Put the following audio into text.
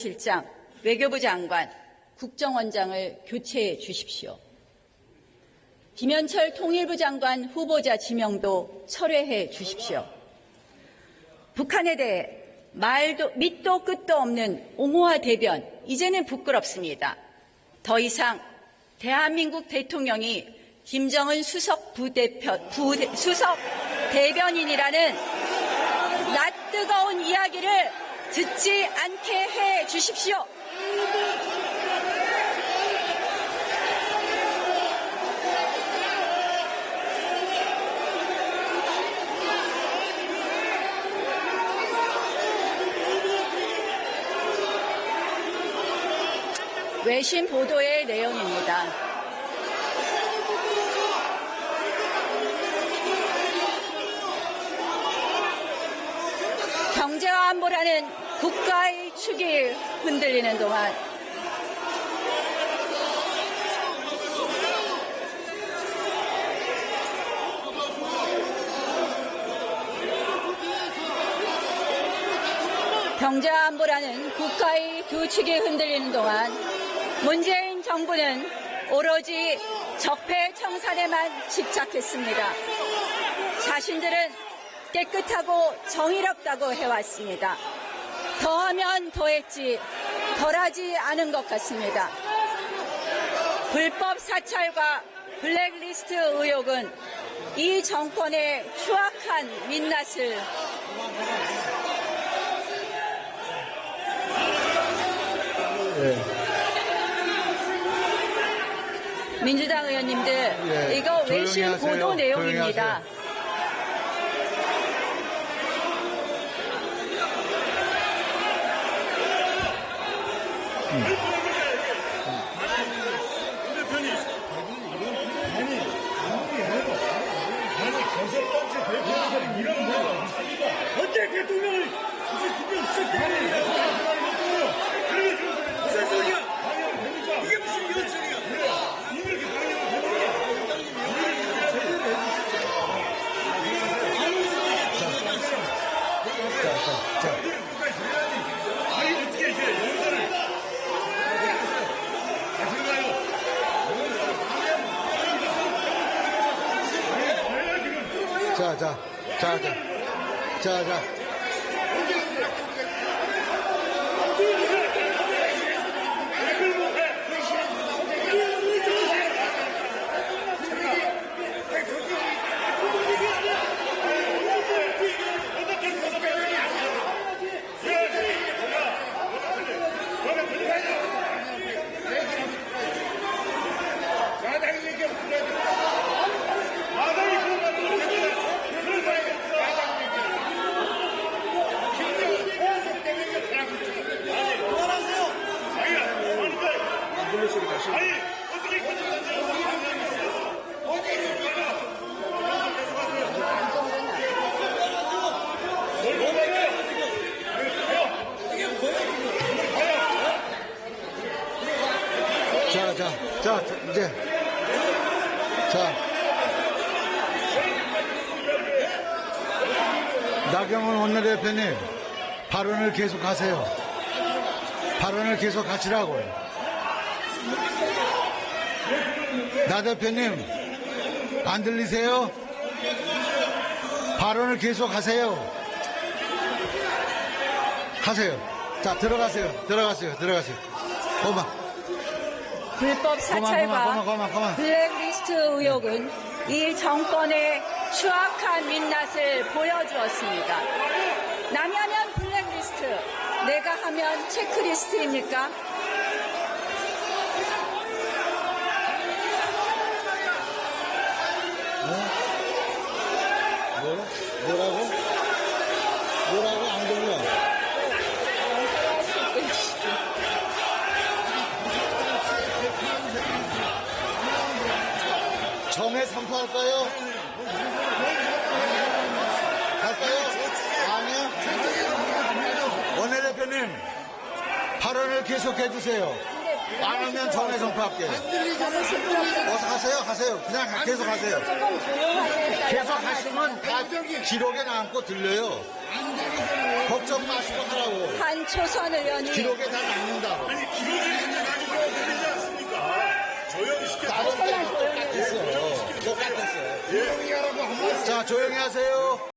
실장, 외교부 장관, 국정원장을 교체해 주십시오. 김현철 통일부 장관 후보자 지명도 철회해 주십시오. 북한에 대해 말도 밑도 끝도 없는 옹호와 대변 이제는 부끄럽습니다. 더 이상 대한민국 대통령이 김정은 수석 부대표 부대, 수석 대변인이라는 낯 뜨거운 이야기를 듣지 않게 해 주십시오. 외신 보도의 내용입니다. 경제와 안보라는 국가의 축이 흔들리는 동안 경제와 안보라는 국가의 두 축이 흔들리는 동안 문재인 정부는 오로지 적폐 청산에만 집착했습니다. 자신들은 깨끗하고 정의롭다고 해왔습니다. 더하면 더했지 덜하지 않은 것 같습니다. 불법 사찰과 블랙리스트 의혹은 이 정권의 추악한 민낯을 민주당 의원님들 예, 이거 외신. 보도 내용입니다. 하세요. 어째 대통령을 무슨 대통령 시작해? 무슨 소리야? 이게 무슨 이런 소리야? 아니 어떻게 이제 영사를 하시나요? 자, 자, 자, 자, 자, 자. 아니 어떻게 자, 자, 자, 자, 이제. 자. 나경원 원내대표님, 발언을 계속 하세요. 발언을 계속 하시라고요. 나 대표님, 안 들리세요? 발언을 계속 하세요. 하세요. 자, 들어가세요. 들어가세요. 들어가세요. 고마. 불법 사찰과. 블랙리스트 의혹은 이 정권의 추악한 민낯을 보여주었습니다. 남이 하면 블랙리스트, 내가 하면 체크리스트입니까? 뭐? 뭐라고? 뭐라고 안 들려? 정해 선포할까요? 할까요? 아니요? 원내대표님, 발언을 계속해 주세요. 안 하면 정해 선포할게요. 어서 가세요, 가세요. 그냥 가- 계속 하세요. 계속 하시면 다 기록에 남고 들려요. 걱정 마시고 하라고. 한초선 의원이 기록에 다 남는다. 아니 문제 가지고 되지 않습니까? 조용히 다른 시켜. 때랑 똑같았어. 똑같았어. 자, 조용히 하세요.